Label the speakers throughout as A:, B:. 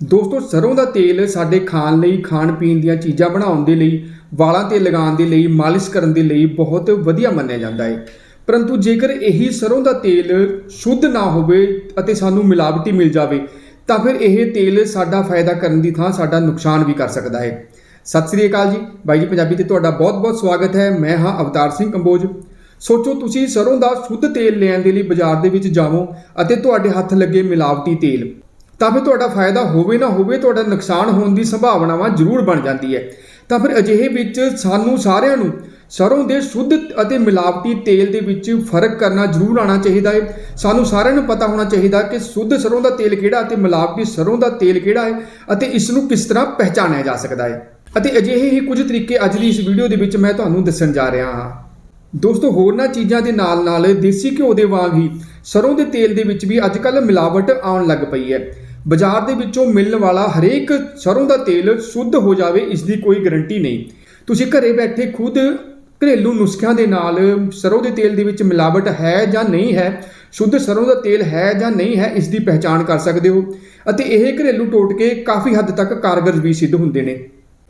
A: ਦੋਸਤੋ ਸਰੋਂ ਦਾ ਤੇਲ ਸਾਡੇ ਖਾਣ ਲਈ, ਖਾਣ ਪੀਣ ਦੀਆਂ ਚੀਜ਼ਾਂ ਬਣਾਉਣ ਦੇ ਲਈ, ਵਾਲਾਂ ਤੇ ਲਗਾਉਣ ਦੇ ਲਈ, ਮਾਲਿਸ਼ ਕਰਨ ਦੇ ਲਈ ਬਹੁਤ ਵਧੀਆ ਮੰਨਿਆ ਜਾਂਦਾ ਹੈ। ਪਰੰਤੂ ਜੇਕਰ ਇਹੀ ਸਰੋਂ ਦਾ ਤੇਲ ਸ਼ੁੱਧ ਨਾ ਹੋਵੇ ਅਤੇ ਸਾਨੂੰ ਮਿਲਾਵਟੀ ਮਿਲ ਜਾਵੇ, ਤਾਂ ਫਿਰ ਇਹ ਤੇਲ ਸਾਡਾ ਫਾਇਦਾ ਕਰਨ ਦੀ ਥਾਂ ਸਾਡਾ ਨੁਕਸਾਨ ਵੀ ਕਰ ਸਕਦਾ ਹੈ। ਸਤਿ ਸ੍ਰੀ ਅਕਾਲ ਜੀ। ਬਾਈ ਜੀ ਪੰਜਾਬੀ ਤੇ ਤੁਹਾਡਾ ਬਹੁਤ-ਬਹੁਤ ਸਵਾਗਤ ਹੈ। ਮੈਂ ਹਾਂ ਅਵਤਾਰ ਸਿੰਘ ਕੰਬੋਜ। ਸੋਚੋ, ਤੁਸੀਂ ਸਰੋਂ ਦਾ ਸ਼ੁੱਧ ਤੇਲ ਲੈਣ ਦੇ ਲਈ ਬਾਜ਼ਾਰ ਦੇ ਵਿੱਚ ਜਾਵੋ ਅਤੇ ਤੁਹਾਡੇ ਹੱਥ ਲੱਗੇ ਮਿਲਾਵਟੀ ਤੇਲ। ਤਾਂ ਫਿਰ ਤੁਹਾਡਾ ਫਾਇਦਾ ਹੋਵੇ ਨਾ ਹੋਵੇ, ਤੁਹਾਡਾ ਨੁਕਸਾਨ ਹੋਣ ਦੀ ਸੰਭਾਵਨਾਵਾਂ ਜ਼ਰੂਰ ਬਣ ਜਾਂਦੀ ਹੈ। ਤਾਂ ਫਿਰ ਅਜਿਹੇ ਵਿੱਚ ਸਾਨੂੰ ਸਾਰਿਆਂ ਨੂੰ ਸਰੋਂ ਦੇ ਸ਼ੁੱਧ ਅਤੇ ਮਿਲਾਵਟੀ ਤੇਲ ਦੇ ਵਿੱਚ ਫ਼ਰਕ ਕਰਨਾ ਜ਼ਰੂਰ ਆਉਣਾ ਚਾਹੀਦਾ ਹੈ। ਸਾਨੂੰ ਸਾਰਿਆਂ ਨੂੰ ਪਤਾ ਹੋਣਾ ਚਾਹੀਦਾ ਕਿ ਸ਼ੁੱਧ ਸਰੋਂ ਦਾ ਤੇਲ ਕਿਹੜਾ ਅਤੇ ਮਿਲਾਵਟੀ ਸਰੋਂ ਦਾ ਤੇਲ ਕਿਹੜਾ ਹੈ ਅਤੇ ਇਸ ਨੂੰ ਕਿਸ ਤਰ੍ਹਾਂ ਪਹਿਚਾਣਿਆ ਜਾ ਸਕਦਾ ਹੈ। ਅਤੇ ਅਜਿਹੇ ਹੀ ਕੁਝ ਤਰੀਕੇ ਅੱਜ ਦੀ ਇਸ ਵੀਡੀਓ ਦੇ ਵਿੱਚ ਮੈਂ ਤੁਹਾਨੂੰ ਦੱਸਣ ਜਾ ਰਿਹਾ ਹਾਂ। ਦੋਸਤੋ, ਹੋਰਨਾਂ ਚੀਜ਼ਾਂ ਦੇ ਨਾਲ ਨਾਲ ਦੇਸੀ ਘਿਓ ਦੇ ਵਾਂਗ ਹੀ ਸਰੋਂ ਦੇ ਤੇਲ ਦੇ ਵਿੱਚ ਵੀ ਅੱਜ-ਕੱਲ ਮਿਲਾਵਟ ਆਉਣ ਲੱਗ ਪਈ ਹੈ। ਬਾਜ਼ਾਰ ਦੇ ਵਿੱਚੋਂ ਮਿਲਣ ਵਾਲਾ ਹਰੇਕ ਸਰੋਂ ਦਾ ਤੇਲ ਸ਼ੁੱਧ ਹੋ ਜਾਵੇ, ਇਸ ਦੀ ਕੋਈ ਗਾਰੰਟੀ ਨਹੀਂ। ਤੁਸੀਂ ਘਰੇ ਬੈਠੇ ਖੁਦ ਘਰੇਲੂ ਨੁਸਖਿਆਂ ਦੇ ਨਾਲ ਸਰੋਂ ਦੇ ਤੇਲ ਦੇ ਵਿੱਚ ਮਿਲਾਵਟ ਹੈ ਜਾਂ ਨਹੀਂ ਹੈ, ਸ਼ੁੱਧ ਸਰੋਂ ਦਾ ਤੇਲ ਹੈ ਜਾਂ ਨਹੀਂ ਹੈ, ਇਸ ਦੀ ਪਹਿਚਾਣ ਕਰ ਸਕਦੇ ਹੋ। ਅਤੇ ਇਹ ਘਰੇਲੂ ਟੋਟਕੇ ਕਾਫੀ ਹੱਦ ਤੱਕ ਕਾਰਗਰ ਵੀ ਸਿੱਧ ਹੁੰਦੇ ਨੇ।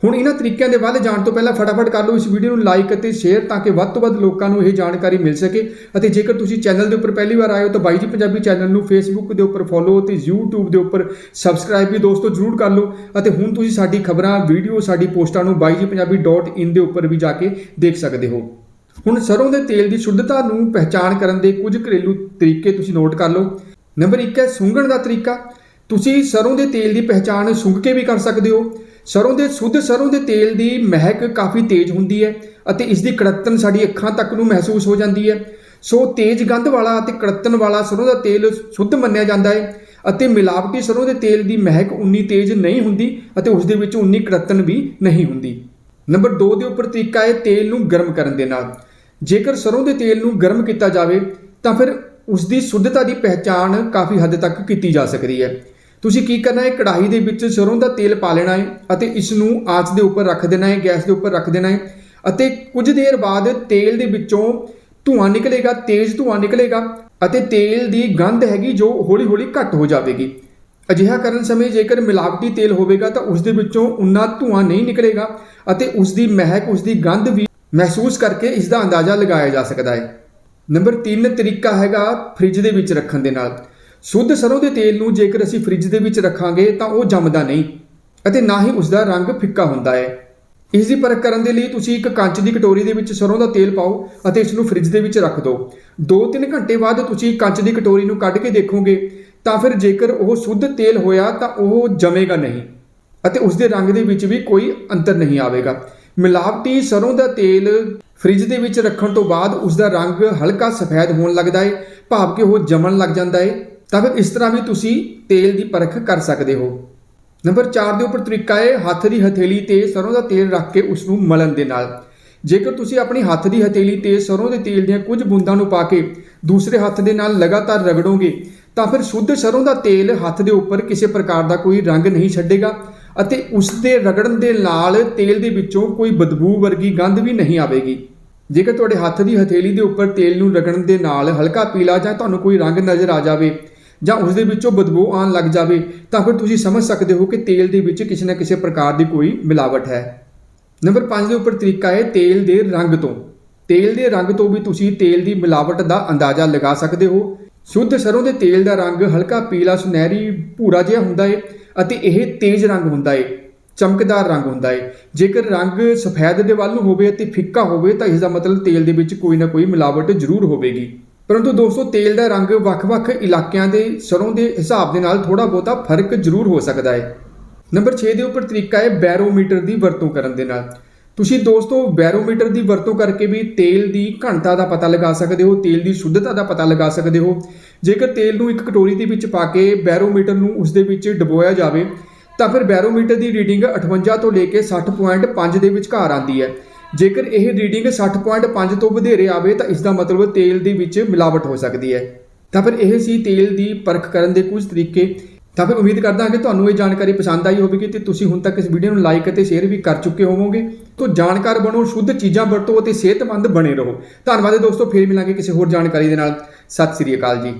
A: ਹੁਣ ਇਹਨਾਂ ਤਰੀਕਿਆਂ ਦੇ ਵੱਧ ਜਾਣ ਤੋਂ ਪਹਿਲਾਂ ਫਟਾਫਟ ਕਰ ਲਓ ਇਸ ਵੀਡੀਓ ਨੂੰ ਲਾਈਕ ਅਤੇ ਸ਼ੇਅਰ ਤਾਂ ਕਿ ਵੱਧ ਤੋਂ ਵੱਧ ਲੋਕਾਂ ਨੂੰ ਇਹ ਜਾਣਕਾਰੀ ਮਿਲ ਸਕੇ। ਅਤੇ ਜੇਕਰ ਤੁਸੀਂ ਚੈਨਲ ਦੇ ਉੱਪਰ ਪਹਿਲੀ ਵਾਰ ਆਏ ਹੋ ਤਾਂ ਬਾਈ ਜੀ ਪੰਜਾਬੀ ਚੈਨਲ ਨੂੰ ਫੇਸਬੁੱਕ ਦੇ ਉੱਪਰ ਫੋਲੋ ਅਤੇ YouTube ਦੇ ਉੱਪਰ ਸਬਸਕ੍ਰਾਈਬ ਵੀ ਦੋਸਤੋ ਜਰੂਰ ਕਰ ਲਓ। ਅਤੇ ਹੁਣ ਤੁਸੀਂ ਸਾਡੀ ਖਬਰਾਂ ਵੀਡੀਓ ਸਾਡੀ ਪੋਸਟਾਂ ਨੂੰ baijipunjabi.in ਦੇ ਉੱਪਰ ਵੀ ਜਾ ਕੇ ਦੇਖ ਸਕਦੇ ਹੋ। ਹੁਣ ਸਰੋਂ ਦੇ ਤੇਲ ਦੀ ਸ਼ੁੱਧਤਾ ਨੂੰ ਪਹਿਚਾਣ ਕਰਨ ਦੇ ਕੁਝ ਘਰੇਲੂ ਤਰੀਕੇ ਤੁਸੀਂ ਨੋਟ ਕਰ ਲਓ। ਨੰਬਰ 1 ਹੈ ਸੁੰਘਣ ਦਾ ਤਰੀਕਾ। ਤੁਸੀਂ ਸਰੋਂ ਦੇ ਤੇਲ ਦੀ ਪਹਿਚਾਣ ਸੁੰਘ ਕੇ ਵੀ ਕਰ ਸਕਦੇ ਹੋ। ਸਰੋਂ ਦੇ ਸ਼ੁੱਧ ਸਰੋਂ ਦੇ ਤੇਲ ਦੀ ਮਹਿਕ ਕਾਫੀ ਤੇਜ਼ ਹੁੰਦੀ ਹੈ ਅਤੇ ਇਸ ਦੀ ਕੜਤਨ ਸਾਡੀ ਅੱਖਾਂ ਤੱਕ ਨੂੰ ਮਹਿਸੂਸ ਹੋ ਜਾਂਦੀ ਹੈ। ਸੋ ਤੇਜ਼ ਗੰਧ ਵਾਲਾ ਅਤੇ ਕੜਤਨ ਵਾਲਾ ਸਰੋਂ ਦਾ ਤੇਲ ਸ਼ੁੱਧ ਮੰਨਿਆ ਜਾਂਦਾ ਹੈ ਅਤੇ ਮਿਲਾਵਟੀ ਸਰੋਂ ਦੇ ਤੇਲ ਦੀ ਮਹਿਕ ਉਨੀ ਤੇਜ਼ ਨਹੀਂ ਹੁੰਦੀ ਅਤੇ ਉਸ ਦੇ ਵਿੱਚ ਉਨੀ ਕੜਤਨ ਵੀ ਨਹੀਂ ਹੁੰਦੀ। ਨੰਬਰ 2 ਦੇ ਉੱਪਰ ਤਰੀਕਾ ਹੈ ਤੇਲ ਨੂੰ ਗਰਮ ਕਰਨ ਦੇ ਨਾਲ। ਜੇਕਰ ਸਰੋਂ ਦੇ ਤੇਲ ਨੂੰ ਗਰਮ ਕੀਤਾ ਜਾਵੇ ਤਾਂ ਫਿਰ ਉਸ ਦੀ ਸ਼ੁੱਧਤਾ ਦੀ ਪਹਿਚਾਣ ਕਾਫੀ ਹੱਦ ਤੱਕ ਕੀਤੀ ਜਾ ਸਕਦੀ ਹੈ। ਤੁਸੀਂ ਕੀ ਕਰਨਾ ਹੈ? ਕੜਾਹੀ ਦੇ ਵਿੱਚ ਸਰੋਂ ਦਾ ਤੇਲ ਪਾ ਲੈਣਾ ਹੈ ਅਤੇ ਇਸ ਨੂੰ ਆਂਚ ਦੇ ਉੱਪਰ ਰੱਖ ਦੇਣਾ ਹੈ, ਗੈਸ ਦੇ ਉੱਪਰ ਰੱਖ ਦੇਣਾ ਹੈ ਅਤੇ ਕੁਝ ਦੇਰ ਬਾਅਦ ਤੇਲ ਦੇ ਵਿੱਚੋਂ ਧੂਆਂ ਨਿਕਲੇਗਾ, ਤੇਜ਼ ਧੂਆਂ ਨਿਕਲੇਗਾ ਅਤੇ ਤੇਲ ਦੀ ਗੰਧ ਹੈਗੀ ਜੋ ਹੌਲੀ-ਹੌਲੀ ਘੱਟ ਹੋ ਜਾਵੇਗੀ। ਅਜਿਹਾ ਕਰਨ ਸਮੇਂ ਜੇਕਰ ਮਿਲਾਵਟੀ ਤੇਲ ਹੋਵੇਗਾ ਤਾਂ ਉਸ ਦੇ ਵਿੱਚੋਂ ਉਨਾ ਧੂਆਂ ਨਹੀਂ ਨਿਕਲੇਗਾ ਅਤੇ ਉਸ ਦੀ ਮਹਿਕ, ਉਸ ਦੀ ਗੰਧ ਵੀ ਮਹਿਸੂਸ ਕਰਕੇ ਇਸ ਦਾ ਅੰਦਾਜ਼ਾ ਲਗਾਇਆ ਜਾ ਸਕਦਾ ਹੈ। ਨੰਬਰ 3 ਤਰੀਕਾ ਹੈਗਾ ਫ੍ਰਿਜ ਦੇ ਵਿੱਚ ਰੱਖਣ ਦੇ ਨਾਲ। ਸ਼ੁੱਧ ਸਰੋਂ ਦੇ ਤੇਲ ਨੂੰ ਜੇਕਰ ਅਸੀਂ ਫ੍ਰਿਜ ਦੇ ਵਿੱਚ ਰੱਖਾਂਗੇ ਤਾਂ ਉਹ ਜੰਮਦਾ ਨਹੀਂ ਅਤੇ ਨਾ ਹੀ ਉਸ ਦਾ ਰੰਗ ਫਿੱਕਾ ਹੁੰਦਾ ਹੈ। ਇਸ ਦੀ ਪਰਖ ਕਰਨ ਦੇ ਲਈ ਤੁਸੀਂ ਇੱਕ ਕੰਚ ਦੀ ਕਟੋਰੀ ਦੇ ਵਿੱਚ ਸਰੋਂ ਦਾ ਤੇਲ ਪਾਓ ਅਤੇ ਇਸ ਨੂੰ ਫ੍ਰਿਜ ਦੇ ਵਿੱਚ ਰੱਖ ਦਿਓ। 2-3 ਘੰਟੇ ਬਾਅਦ ਤੁਸੀਂ ਕੰਚ ਦੀ ਕਟੋਰੀ ਨੂੰ ਕੱਢ ਕੇ ਦੇਖੋਗੇ ਤਾਂ ਫਿਰ ਜੇਕਰ ਉਹ ਸ਼ੁੱਧ ਤੇਲ ਹੋਇਆ ਤਾਂ ਉਹ ਜਮੇਗਾ ਨਹੀਂ ਅਤੇ ਉਸ ਦੇ ਰੰਗ ਦੇ ਵਿੱਚ ਵੀ ਕੋਈ ਅੰਤਰ ਨਹੀਂ ਆਵੇਗਾ। ਮਿਲਾਵਟੀ ਸਰੋਂ ਦਾ ਤੇਲ ਫ੍ਰਿਜ ਦੇ ਵਿੱਚ ਰੱਖਣ ਤੋਂ ਬਾਅਦ ਉਸ ਦਾ ਰੰਗ ਹਲਕਾ ਸਫੈਦ ਹੋਣ ਲੱਗਦਾ ਹੈ, ਭਾਵ ਕਿ ਉਹ ਜਮਣ ਲੱਗ ਜਾਂਦਾ ਹੈ। ਤਾਂ ਫਿਰ ਇਸ ਤਰ੍ਹਾਂ ਵੀ ਤੁਸੀਂ ਤੇਲ ਦੀ ਪਰਖ ਕਰ ਸਕਦੇ ਹੋ। ਨੰਬਰ 4 ਦੇ ਉੱਪਰ ਤਰੀਕਾ ਹੈ ਹੱਥ ਦੀ ਹਥੇਲੀ ਤੇ ਸਰੋਂ ਦਾ ਤੇਲ ਰੱਖ ਕੇ ਉਸ ਨੂੰ ਮਲਣ ਦੇ ਨਾਲ। ਜੇਕਰ ਤੁਸੀਂ ਆਪਣੀ ਹੱਥ ਦੀ ਹਥੇਲੀ ਤੇ ਸਰੋਂ ਦੇ ਤੇਲ ਦੀਆਂ ਕੁਝ ਬੂੰਦਾਂ ਨੂੰ ਪਾ ਕੇ ਦੂਸਰੇ ਹੱਥ ਦੇ ਨਾਲ ਲਗਾਤਾਰ ਰਗੜੋਗੇ, ਤਾਂ ਫਿਰ ਸ਼ੁੱਧ ਸਰੋਂ ਦਾ ਤੇਲ ਹੱਥ ਦੇ ਉੱਪਰ ਕਿਸੇ ਪ੍ਰਕਾਰ ਦਾ ਕੋਈ ਰੰਗ ਨਹੀਂ ਛੱਡੇਗਾ ਅਤੇ ਉਸ ਦੇ ਰਗੜਨ ਦੇ ਨਾਲ ਤੇਲ ਦੇ ਵਿੱਚੋਂ ਕੋਈ ਬਦਬੂ ਵਰਗੀ ਗੰਧ ਵੀ ਨਹੀਂ ਆਵੇਗੀ। ਜੇਕਰ ਤੁਹਾਡੇ ਹੱਥ ਦੀ ਹਥੇਲੀ ਦੇ ਉੱਪਰ ਤੇਲ ਨੂੰ ਰਗੜਨ ਦੇ ਨਾਲ ਹਲਕਾ ਪੀਲਾ ਜਾਂ ਤੁਹਾਨੂੰ ਕੋਈ ਰੰਗ ਨਜ਼ਰ ਆ ਜਾਵੇ ਜਾਂ ਉਸ ਦੇ ਵਿੱਚੋਂ ਬਦਬੂ ਆਉਣ ਲੱਗ ਜਾਵੇ, ਤਾਂ ਫਿਰ ਤੁਸੀਂ ਸਮਝ ਸਕਦੇ ਹੋ ਕਿ ਤੇਲ ਦੇ ਵਿੱਚ ਕਿਸੇ ਨਾ ਕਿਸੇ ਪ੍ਰਕਾਰ ਦੀ ਕੋਈ ਮਿਲਾਵਟ ਹੈ। ਨੰਬਰ 5 ਦੇ ਉੱਪਰ ਤਰੀਕਾ ਹੈ ਤੇਲ ਦੇ ਰੰਗ ਤੋਂ। ਤੇਲ ਦੇ ਰੰਗ ਤੋਂ ਵੀ ਤੁਸੀਂ ਤੇਲ ਦੀ ਮਿਲਾਵਟ ਦਾ ਅੰਦਾਜ਼ਾ ਲਗਾ ਸਕਦੇ ਹੋ। ਸ਼ੁੱਧ ਸਰੋਂ ਦੇ ਤੇਲ ਦਾ ਰੰਗ ਹਲਕਾ ਪੀਲਾ ਸੁਨਹਿਰੀ ਭੂਰਾ ਜਿਹਾ ਹੁੰਦਾ ਹੈ ਅਤੇ ਇਹ ਤੇਜ਼ ਰੰਗ ਹੁੰਦਾ ਹੈ ਚਮਕਦਾਰ ਰੰਗ ਹੁੰਦਾ ਹੈ ਜੇਕਰ ਰੰਗ ਸਫੈਦ ਦੇ ਵੱਲ ਨੂੰ ਹੋਵੇ ਅਤੇ ਫਿੱਕਾ ਹੋਵੇ ਤਾਂ ਇਸ ਦਾ ਮਤਲਬ ਤੇਲ ਦੇ ਵਿੱਚ ਕੋਈ ਨਾ ਕੋਈ ਮਿਲਾਵਟ ਜ਼ਰੂਰ ਹੋਵੇਗੀ। ਪਰੰਤੂ ਦੋਸਤੋ, ਤੇਲ ਦਾ ਰੰਗ ਵੱਖ-ਵੱਖ ਇਲਾਕਿਆਂ ਦੇ ਸਰੋਂ ਦੇ ਹਿਸਾਬ ਦੇ ਨਾਲ ਥੋੜਾ ਬਹੁਤਾ ਫ਼ਰਕ ਜ਼ਰੂਰ ਹੋ ਸਕਦਾ ਹੈ। ਨੰਬਰ 6 ਦੇ ਉੱਪਰ ਤਰੀਕਾ ਹੈ ਬੈਰੋਮੀਟਰ ਦੀ ਵਰਤੋਂ ਕਰਨ ਦੇ ਨਾਲ। ਤੁਸੀਂ ਦੋਸਤੋ, ਬੈਰੋਮੀਟਰ ਦੀ ਵਰਤੋਂ ਕਰਕੇ ਵੀ ਤੇਲ ਦੀ ਘਣਤਾ ਦਾ ਪਤਾ ਲਗਾ ਸਕਦੇ ਹੋ, ਤੇਲ ਦੀ ਸ਼ੁੱਧਤਾ ਦਾ ਪਤਾ ਲਗਾ ਸਕਦੇ ਹੋ। ਜੇਕਰ ਤੇਲ ਨੂੰ ਇੱਕ ਕਟੋਰੀ ਦੇ ਵਿੱਚ ਪਾ ਕੇ ਬੈਰੋਮੀਟਰ ਨੂੰ ਉਸ ਦੇ ਵਿੱਚ ਡਬੋਇਆ ਜਾਵੇ, ਤਾਂ ਫਿਰ ਬੈਰੋਮੀਟਰ ਦੀ ਰੀਡਿੰਗ 58 ਤੋਂ ਲੈ ਕੇ 60.5 ਦੇ ਵਿਚਕਾਰ ਆਉਂਦੀ ਹੈ। ਜੇਕਰ ਇਹ ਰੀਡਿੰਗ 60.5 ਤੋਂ ਵਧੇਰੇ ਆਵੇ ਤਾਂ ਇਸ ਦਾ ਮਤਲਬ ਤੇਲ ਦੇ ਵਿੱਚ ਮਿਲਾਵਟ ਹੋ ਸਕਦੀ ਹੈ। ਤਾਂ ਫਿਰ ਇਹ ਸੀ ਤੇਲ ਦੀ ਪਰਖ ਕਰਨ ਦੇ ਕੁਝ ਤਰੀਕੇ। ਤਾਂ ਫਿਰ ਉਮੀਦ ਕਰਦਾ ਹਾਂ ਕਿ ਤੁਹਾਨੂੰ ਇਹ ਜਾਣਕਾਰੀ ਪਸੰਦ ਆਈ ਹੋਵੇਗੀ ਤੇ ਤੁਸੀਂ ਹੁਣ ਤੱਕ ਇਸ ਵੀਡੀਓ ਨੂੰ ਲਾਈਕ ਅਤੇ ਸ਼ੇਅਰ ਵੀ ਕਰ ਚੁੱਕੇ ਹੋਵੋਗੇ। ਤੋਂ ਜਾਣਕਾਰ ਬਣੋ, ਸ਼ੁੱਧ ਚੀਜ਼ਾਂ ਵਰਤੋ ਅਤੇ ਸਿਹਤਮੰਦ ਬਣੇ ਰਹੋ। ਧੰਨਵਾਦ ਦੋਸਤੋ, ਫੇਰ ਮਿਲਾਂਗੇ ਕਿਸੇ ਹੋਰ ਜਾਣਕਾਰੀ ਦੇ ਨਾਲ। ਸਤਿ ਸ੍ਰੀ ਅਕਾਲ ਜੀ।